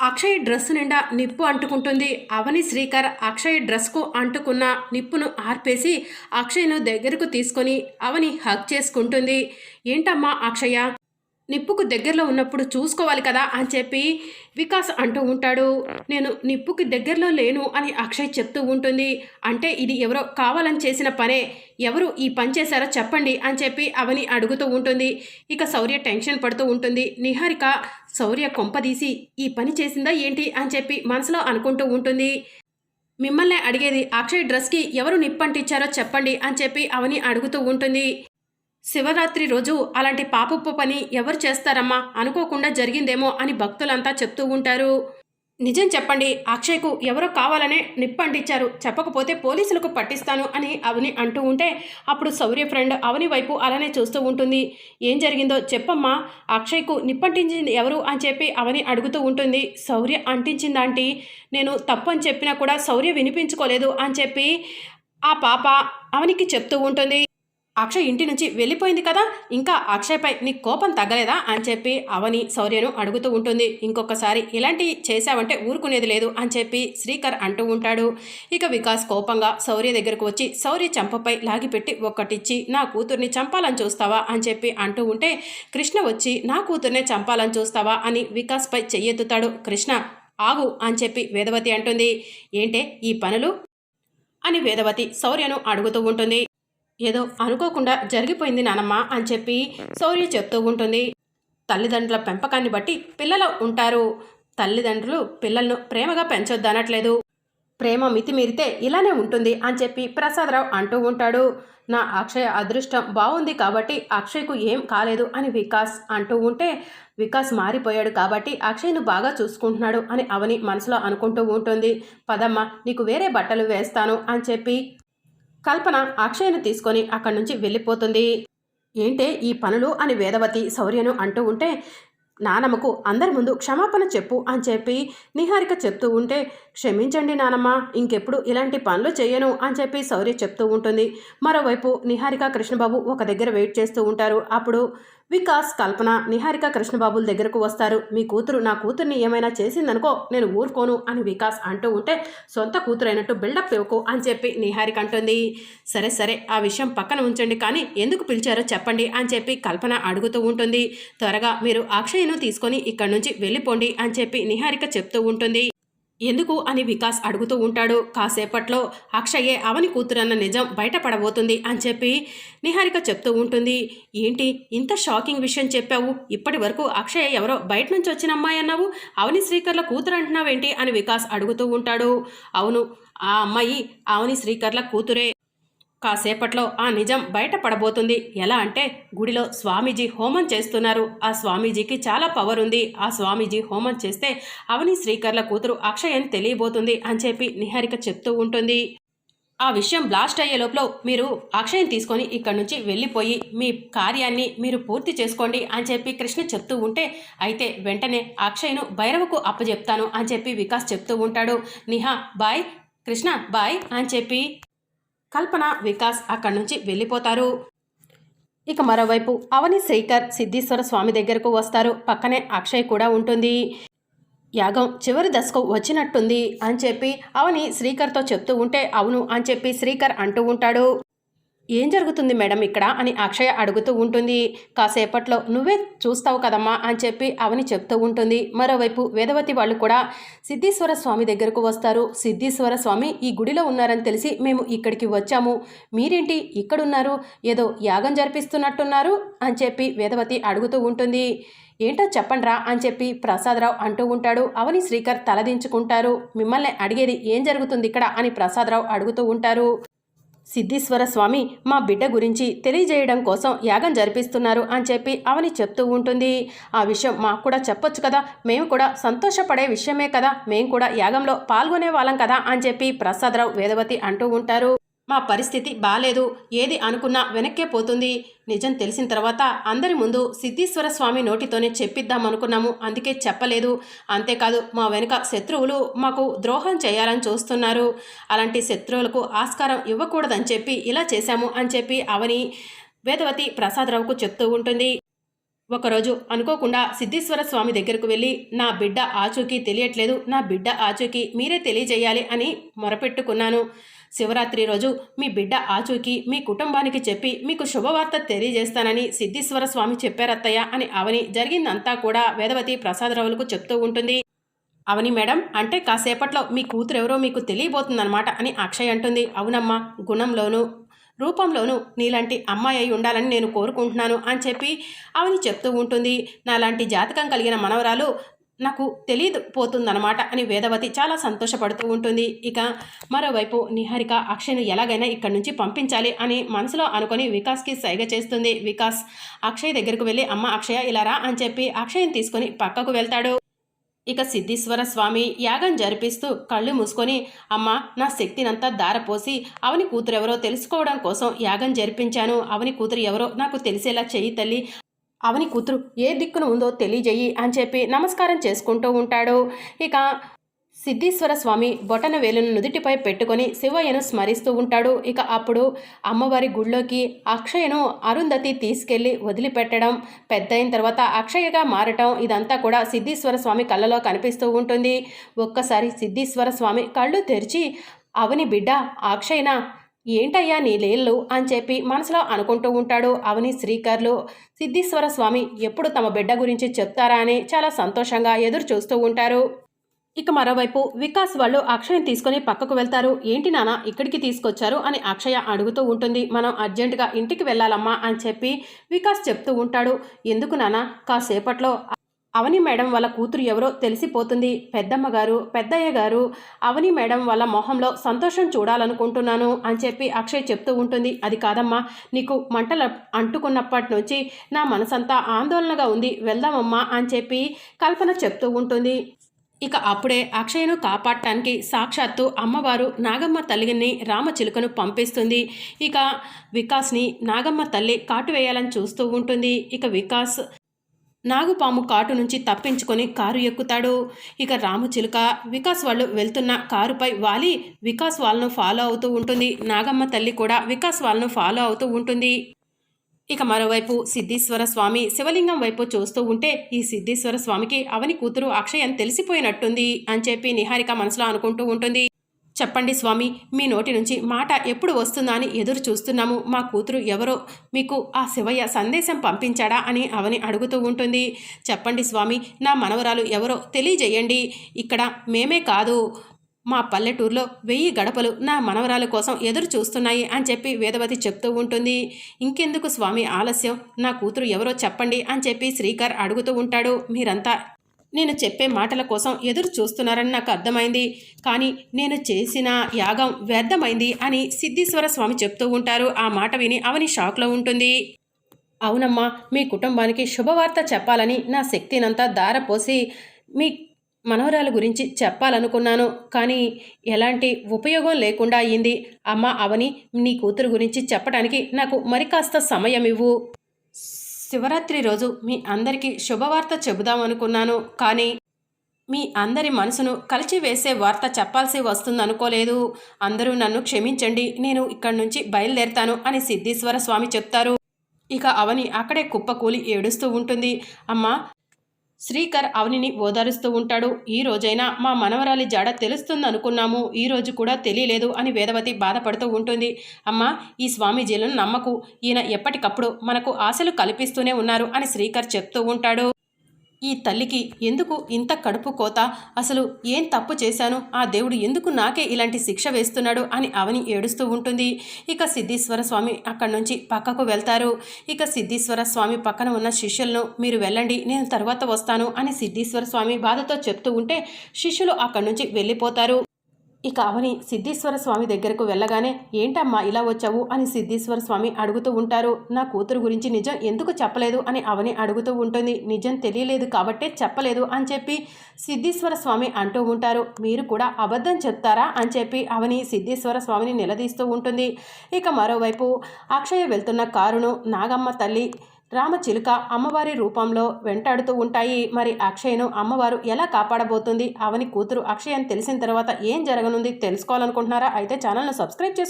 Akshay dress నిండా నిప్పు అంటుకుంటుంది. అవని శ్రీకర్ అక్షయ్ డ్రెస్కు అంటుకున్న నిప్పును ఆర్పేసి అక్షయ్ను దగ్గరకు తీసుకొని అవని హక్ చేసుకుంటుంది. ఏంటమ్మా అక్షయ నిప్పుకు దగ్గరలో ఉన్నప్పుడు చూసుకోవాలి కదా అని చెప్పి వికాస్ అంటూ ఉంటాడు. నేను నిప్పుకి దగ్గరలో లేను అని అక్షయ్ చెప్తూ ఉంటుంది. అంటే ఇది ఎవరో కావాలని చేసిన పనే. ఎవరు ఈ పని చేశారో చెప్పండి అని చెప్పి అవని అడుగుతూ ఉంటుంది. ఇక శౌర్య టెన్షన్ పడుతూ ఉంటుంది. నిహారిక శౌర్య కొంపదీసి ఈ పని చేసిందా ఏంటి? అని చెప్పి మనసులో అనుకుంటూ ఉంటుంది. మిమ్మల్ని అడిగేది అక్షయ్ డ్రెస్కి ఎవరు నిప్పంటిచ్చారో చెప్పండి అని చెప్పి అవని అడుగుతూ ఉంటుంది. శివరాత్రి రోజు అలాంటి పాపపు పని ఎవరు చేస్తారమ్మా? అనుకోకుండా జరిగిందేమో అని భక్తులంతా చెప్తూ ఉంటారు. నిజం చెప్పండి అక్షయ్కు ఎవరో కావాలనే నిప్పంటించారు చెప్పకపోతే పోలీసులకు పట్టిస్తాను అని అవని అంటూ ఉంటే అప్పుడు శౌర్య ఫ్రెండ్ అవని వైపు అలానే చూస్తూ ఉంటుంది. ఏం జరిగిందో చెప్పమ్మా అక్షయ్కు నిప్పంటించింది ఎవరు అని చెప్పి అవని అడుగుతూ ఉంటుంది. శౌర్య అంటించిందాంటి నేను తప్పు అని చెప్పినా కూడా శౌర్య వినిపించుకోలేదు అని చెప్పి ఆ పాప అవనికి చెప్తూ ఉంటుంది. అక్షయ్ ఇంటి నుంచి వెళ్ళిపోయింది కదా ఇంకా అక్షయ్పై నీ కోపం తగ్గలేదా అని చెప్పి అవని శౌర్యను అడుగుతూ ఉంటుంది. ఇంకొకసారి ఇలాంటి చేశావంటే ఊరుకునేది లేదు అని చెప్పి శ్రీకర్ అంటూ ఉంటాడు. ఇక వికాస్ కోపంగా శౌర్య దగ్గరకు వచ్చి శౌర్య చంపపై లాగిపెట్టి ఒక్కటిచ్చి నా కూతుర్ని చంపాలని చూస్తావా? అని చెప్పి అంటూ ఉంటే కృష్ణ వచ్చి నా కూతుర్నే చంపాలని చూస్తావా? అని వికాస్పై చెయ్యెత్తుతాడు కృష్ణ. ఆగు అని చెప్పి వేదవతి అంటుంది. ఏంటే ఈ పనులు? అని వేదవతి శౌర్యను అడుగుతూ ఉంటుంది. ఏదో అనుకోకుండా జరిగిపోయింది నానమ్మ అని చెప్పి శౌర్య చెప్తూ ఉంటుంది. తల్లిదండ్రుల పెంపకాన్ని బట్టి పిల్లలు ఉంటారు. తల్లిదండ్రులు పిల్లలను ప్రేమగా పెంచొద్దనట్లేదు ప్రేమ మితిమీరితే ఇలానే ఉంటుంది అని చెప్పి ప్రసాదరావు అంటూ ఉంటాడు. నా అక్షయ అదృష్టం బాగుంది కాబట్టి అక్షయ్కు ఏం కాలేదు అని వికాస్ అంటూ ఉంటే వికాస్ మారిపోయాడు కాబట్టి అక్షయ్ను బాగా చూసుకుంటున్నాడు అని అవని మనసులో అనుకుంటూ ఉంటుంది. పదమ్మ నీకు వేరే బట్టలు వేస్తాను అని చెప్పి కల్పన అక్షయ్ను తీసుకొని అక్కడి నుంచి వెళ్ళిపోతుంది. ఏంటే ఈ పనులు అని వేదవతి శౌర్యను అంటూ ఉంటే నానమ్మకు అందరి ముందు క్షమాపణ చెప్పు అని చెప్పి నిహారిక చెప్తూ ఉంటే క్షమించండి నానమ్మ ఇంకెప్పుడు ఇలాంటి పనులు చేయను అని చెప్పి శౌర్య చెప్తూ ఉంటుంది. మరోవైపు నిహారిక కృష్ణబాబు ఒక దగ్గర వెయిట్ చేస్తూ ఉంటారు. అప్పుడు వికాస్ కల్పన నిహారిక కృష్ణబాబుల దగ్గరకు వస్తారు. మీ కూతురు నా కూతుర్ని ఏమైనా చేసిందనుకో నేను ఊరుకోను అని వికాస్ అంటూ ఉంటే సొంత కూతురైనట్టు బిల్డప్ ఇవ్వకు అని చెప్పి నిహారిక అంటుంది. సరే సరే ఆ విషయం పక్కన ఉంచండి కానీ ఎందుకు పిలిచారో చెప్పండి అని చెప్పి కల్పన అడుగుతూ ఉంటుంది. త్వరగా మీరు అక్షయ్ను తీసుకొని ఇక్కడి నుంచి వెళ్ళిపోండి అని చెప్పి నిహారిక చెప్తూ ఉంటుంది. ఎందుకు అని వికాస్ అడుగుతూ ఉంటాడు. కాసేపట్లో అక్షయ్యే అవని కూతురన్న నిజం బయటపడబోతుంది అని చెప్పి నిహారిక చెప్తూ ఉంటుంది. ఏంటి ఇంత షాకింగ్ విషయం చెప్పావు? ఇప్పటి వరకు అక్షయ ఎవరో బయట నుంచి వచ్చిన అమ్మాయి అన్నావు? అవని శ్రీకర్ల కూతురు అంటున్నావేంటి? అని వికాస్ అడుగుతూ ఉంటాడు. అవును ఆ అమ్మాయి అవని శ్రీకర్ల కూతురే. కాసేపట్లో ఆ నిజం బయటపడబోతుంది. ఎలా అంటే గుడిలో స్వామీజీ హోమం చేస్తున్నారు. ఆ స్వామీజీకి చాలా పవర్ ఉంది. ఆ స్వామీజీ హోమం చేస్తే అవని శ్రీకర్ల కూతురు అక్షయ్ అని తెలియబోతుంది అని చెప్పి నిహారిక చెప్తూ ఉంటుంది. ఆ విషయం బ్లాస్ట్ అయ్యే లోపల మీరు అక్షయం తీసుకొని ఇక్కడి నుంచి వెళ్ళిపోయి మీ కార్యాన్ని మీరు పూర్తి చేసుకోండి అని చెప్పి కృష్ణ చెప్తూ ఉంటే అయితే వెంటనే అక్షయ్ను భైరవకు అప్పచెప్తాను అని చెప్పి వికాస్ చెప్తూ ఉంటాడు. నిహా బాయ్ కృష్ణ బాయ్ అని చెప్పి కల్పన వికాస్ అక్కడి నుంచి వెళ్ళిపోతారు. ఇక మరోవైపు అవని శ్రీకర్ సిద్ధీశ్వర స్వామి దగ్గరకు వస్తారు. పక్కనే అక్షయ్ కూడా ఉంటుంది. యాగం చివరి దశకు వచ్చినట్టుంది అని చెప్పి అవని శ్రీకర్తో చెప్తూ ఉంటే అవును అని చెప్పి శ్రీకర్ అంటూ ఉంటాడు. ఏం జరుగుతుంది మేడం ఇక్కడ అని అక్షయ అడుగుతూ ఉంటుంది. కాసేపట్లో నువ్వే చూస్తావు కదమ్మా అని చెప్పి అవని చెప్తూ ఉంటుంది. మరోవైపు వేదవతి వాళ్ళు కూడా సిద్ధీశ్వర స్వామి దగ్గరకు వస్తారు. సిద్ధీశ్వర స్వామి ఈ గుడిలో ఉన్నారని తెలిసి మేము ఇక్కడికి వచ్చాము. మీరేంటి ఇక్కడున్నారు? ఏదో యాగం జరిపిస్తున్నట్టున్నారు అని చెప్పి వేదవతి అడుగుతూ ఉంటుంది. ఏంటో చెప్పండ్రా అని చెప్పి ప్రసాదరావు అంటూ ఉంటాడు. అవని శ్రీకర్ తలదించుకుంటారు. మిమ్మల్ని అడిగేది ఏం జరుగుతుంది ఇక్కడ అని ప్రసాదరావు అడుగుతూ ఉంటారు. సిద్ధీశ్వర స్వామి మా బిడ్డ గురించి తెలియజేయడం కోసం యాగం జరిపిస్తున్నారు అని చెప్పి అవని చెప్తూ ఉంటుంది. ఆ విషయం మాకు కూడా చెప్పొచ్చు కదా. మేము కూడా సంతోషపడే విషయమే కదా. మేము కూడా యాగంలో పాల్గొనే వాళ్ళం కదా అని చెప్పి ప్రసాదరావు వేదవతి అంటూ ఉంటారు. మా పరిస్థితి బాలేదు ఏది అనుకున్నా వెనక్కే పోతుంది. నిజం తెలిసిన తర్వాత అందరి ముందు సిద్ధీశ్వర స్వామి నోటితోనే చెప్పిద్దాం అనుకున్నాము. అందుకే చెప్పలేదు. అంతేకాదు మా వెనుక శత్రువులు మాకు ద్రోహం చేయాలని చూస్తున్నారు. అలాంటి శత్రువులకు ఆస్కారం ఇవ్వకూడదని చెప్పి ఇలా చేశాము అని చెప్పి అవని వేదవతి ప్రసాదరావుకు చెప్తూ ఉంటుంది. ఒకరోజు అనుకోకుండా సిద్ధేశ్వర స్వామి దగ్గరకు వెళ్ళి నా బిడ్డ ఆచూకీ తెలియట్లేదు. నా బిడ్డ ఆచూకీ మీరే తెలియజేయాలి అని మొరపెట్టుకున్నాను. శివరాత్రి రోజు మీ బిడ్డ ఆచూకీ మీ కుటుంబానికి చెప్పి మీకు శుభవార్త తెలియజేస్తానని సిద్ధేశ్వర స్వామి చెప్పారత్తయ్య అని అవని జరిగిందంతా కూడా వేదవతి ప్రసాదరావులకు చెప్తూ ఉంటుంది. అవని మేడం అంటే కాసేపట్లో మీ కూతురు ఎవరో మీకు తెలియబోతుందన్నమాట అని అక్షయ్ అంటుంది. అవునమ్మా గుణంలోనూ రూపంలోనూ నీలాంటి అమ్మాయి అయి ఉండాలని నేను కోరుకుంటున్నాను అని చెప్పి అవని చెప్తూ ఉంటుంది. నాలాంటి జాతకం కలిగిన మనవరాలు నాకు తెలియదు పోతుందన్నమాట అని వేదవతి చాలా సంతోషపడుతూ ఉంటుంది. ఇక మరోవైపు నిహారిక అక్షయ్ను ఎలాగైనా ఇక్కడి నుంచి పంపించాలి అని మనసులో అనుకొని వికాస్కి సైగ చేస్తుంది. వికాస్ అక్షయ్ దగ్గరకు వెళ్ళి అమ్మ అక్షయ ఇలా రా అని చెప్పి అక్షయ్ని తీసుకొని పక్కకు వెళ్తాడు. ఇక సిద్ధీశ్వర స్వామి యాగం జరిపిస్తూ కళ్ళు మూసుకొని అమ్మ నా శక్తినంతా దారపోసి అవని కూతురు ఎవరో తెలుసుకోవడం కోసం యాగం జరిపించాను. అవని కూతురు ఎవరో నాకు తెలిసేలా చెయ్యి తల్లి. అవని కూతురు ఏ దిక్కున ఉందో తెలియజేయి అని చెప్పి నమస్కారం చేసుకుంటూ ఉంటాడు. ఇక సిద్ధేశ్వర స్వామి బొటన వేలును నుదుటిపై పెట్టుకొని శివయ్యను స్మరిస్తూ ఉంటాడు. ఇక అప్పుడు అమ్మవారి గుళ్ళోకి అక్షయను అరుంధతి తీసుకెళ్ళి వదిలిపెట్టడం పెద్ద అయిన తర్వాత అక్షయగా మారటం ఇదంతా కూడా సిద్ధీశ్వర స్వామి కళ్ళలో కనిపిస్తూ ఉంటుంది. ఒక్కసారి సిద్ధీశ్వర స్వామి కళ్ళు తెరిచి అవని బిడ్డ అక్షయన ఏంటయ్యా నీ లేళ్ళు అని చెప్పి మనసులో అనుకుంటూ ఉంటాడు అవని శ్రీకర్లు. సిద్ధీశ్వర స్వామి ఎప్పుడు తమ బిడ్డ గురించి చెప్తారా అని చాలా సంతోషంగా ఎదురు చూస్తూ ఉంటారు. ఇక మరోవైపు వికాస్ వాళ్ళు అక్షయ్ని తీసుకొని పక్కకు వెళ్తారు. ఏంటి నాన్న ఇక్కడికి తీసుకొచ్చారు అని అక్షయ అడుగుతూ ఉంటుంది. మనం అర్జెంటుగా ఇంటికి వెళ్ళాలమ్మా అని చెప్పి వికాస్ చెప్తూ ఉంటాడు. ఎందుకు నాన్న కాసేపట్లో అవని మేడం వాళ్ళ కూతురు ఎవరో తెలిసిపోతుంది. పెద్దమ్మ గారు పెద్దయ్య గారు అవని మేడం వాళ్ళ మొహంలో సంతోషం చూడాలనుకుంటున్నాను అని చెప్పి అక్షయ్ చెప్తూ ఉంటుంది. అది కాదమ్మా నీకు మంటలు అంటుకున్నప్పటి నుంచి నా మనసంతా ఆందోళనగా ఉంది. వెళ్దామమ్మా అని చెప్పి కల్పన చెప్తూ ఉంటుంది. ఇక అప్పుడే అక్షయ్ను కాపాడటానికి సాక్షాత్తు అమ్మవారు నాగమ్మ తల్లిని రామచిలుకను పంపిస్తుంది. ఇక వికాస్ని నాగమ్మ తల్లి కాటు వేయాలని చూస్తూ ఉంటుంది. ఇక వికాస్ నాగుపాము కాటు నుంచి తప్పించుకొని కారు ఎక్కుతాడు. ఇక రామచిలుక వికాస్ వాళ్ళు వెళ్తున్న కారుపై వాలి వికాస్ వాళ్ళను ఫాలో అవుతూ ఉంటుంది. నాగమ్మ తల్లి కూడా వికాస్ వాళ్ళను ఫాలో అవుతూ ఉంటుంది. ఇక మరోవైపు సిద్ధేశ్వర స్వామి శివలింగం వైపు చూస్తూ ఉంటే ఈ సిద్ధేశ్వర స్వామికి అవని కూతురు అక్షయ్ తెలిసిపోయినట్టుంది అని చెప్పి నిహారిక మనసులో అనుకుంటూ ఉంటుంది. చెప్పండి స్వామి మీ నోటి నుంచి మాట ఎప్పుడు వస్తుందా అని ఎదురు చూస్తున్నాము. మా కూతురు ఎవరో మీకు ఆ శివయ్య సందేశం పంపించాడా అని అవని అడుగుతూ ఉంటుంది. చెప్పండి స్వామి నా మనవరాలు ఎవరో తెలియజేయండి. ఇక్కడ మేమే కాదు. మా పల్లెటూరులో వెయ్యి గడపలు నా మనవరాల కోసం ఎదురు చూస్తున్నాయి అని చెప్పి వేదవతి చెప్తూ ఉంటుంది. ఇంకెందుకు స్వామి ఆలస్యం? నా కూతురు ఎవరో చెప్పండి అని చెప్పి శ్రీకర్ అడుగుతూ ఉంటాడు. మీరంతా నేను చెప్పే మాటల కోసం ఎదురు చూస్తున్నారని నాకు అర్థమైంది. కానీ నేను చేసిన యాగం వ్యర్థమైంది అని సిద్ధీశ్వర స్వామి చెప్తూ ఉంటారు. ఆ మాట విని అవని షాక్లో ఉంటుంది. అవునమ్మా మీ కుటుంబానికి శుభవార్త చెప్పాలని నా శక్తినంతా దారపోసి మీ మనవరాల గురించి చెప్పాలనుకున్నాను. కానీ ఎలాంటి ఉపయోగం లేకుండా అయింది. అమ్మ అవని నీ కూతురు గురించి చెప్పడానికి నాకు మరి కాస్త సమయం ఇవ్వు శివరాత్రి రోజు మీ అందరికీ శుభవార్త చెబుదామనుకున్నాను కానీ మీ అందరి మనసును కలిచివేసే వార్త చెప్పాల్సి వస్తుందనుకోలేదు. అందరూ నన్ను క్షమించండి నేను ఇక్కడి నుంచి బయలుదేరతాను అని సిద్ధేశ్వర స్వామి చెప్తారు. ఇక అవని అక్కడే కుప్పకూలి ఏడుస్తూ ఉంటుంది. అమ్మా శ్రీకర్ అవనిని ఓదారుస్తూ ఉంటాడు. ఈ రోజైనా మా మనవరాలి జాడ తెలుస్తుందనుకున్నాము. ఈ రోజు కూడా తెలియలేదు అని వేదవతి బాధపడుతూ ఉంటుంది. అమ్మ ఈ స్వామీజీలను నమ్మకు. ఈయన ఎప్పటికప్పుడు మనకు ఆశలు కల్పిస్తూనే ఉన్నారు అని శ్రీకర్ చెప్తూ ఉంటాడు. ఈ తల్లికి ఎందుకు ఇంత కడుపు కోత? అసలు ఏం తప్పు చేశాను? ఆ దేవుడు ఎందుకు నాకే ఇలాంటి శిక్ష వేస్తున్నాడు? అని అవని ఏడుస్తూ ఉంటుంది. ఇక సిద్ధీశ్వర స్వామి అక్కడి నుంచి పక్కకు వెళ్తారు. ఇక సిద్ధీశ్వర స్వామి పక్కన ఉన్న శిష్యులను మీరు వెళ్ళండి నేను తర్వాత వస్తాను అని సిద్ధీశ్వర స్వామి బాధతో చెప్తూ ఉంటే శిష్యులు అక్కడి నుంచి వెళ్ళిపోతారు. ఇక అవని సిద్ధేశ్వర స్వామి దగ్గరకు వెళ్ళగానే ఏంటమ్మా ఇలా వచ్చావు? అని సిద్ధేశ్వర స్వామి అడుగుతూ ఉంటారు. నా కూతురు గురించి నిజం ఎందుకు చెప్పలేదు? అని అవని అడుగుతూ ఉంటుంది. నిజం తెలియలేదు కాబట్టే చెప్పలేదు అని చెప్పి సిద్ధేశ్వర స్వామి అంటూ ఉంటారు. మీరు కూడా అబద్ధం చెప్తారా? అని చెప్పి అవని సిద్ధేశ్వర స్వామిని నిలదీస్తూ ఉంటుంది. ఇక మరోవైపు అక్షయ వెళ్తున్న కారును నాగమ్మ తల్లి రామచిలుక అమ్మవారి రూపంలో వెంటాడుతూ ఉంటాయి. మరి అక్షయ్ను అమ్మవారు ఎలా కాపాడబోతుంది? అవని కూతురు అక్షయ్ అని తెలిసిన తర్వాత ఏం జరగనుంది? తెలుసుకోవాలనుకుంటున్నారా? అయితే ఛానల్ను సబ్స్క్రైబ్ చేసుకోండి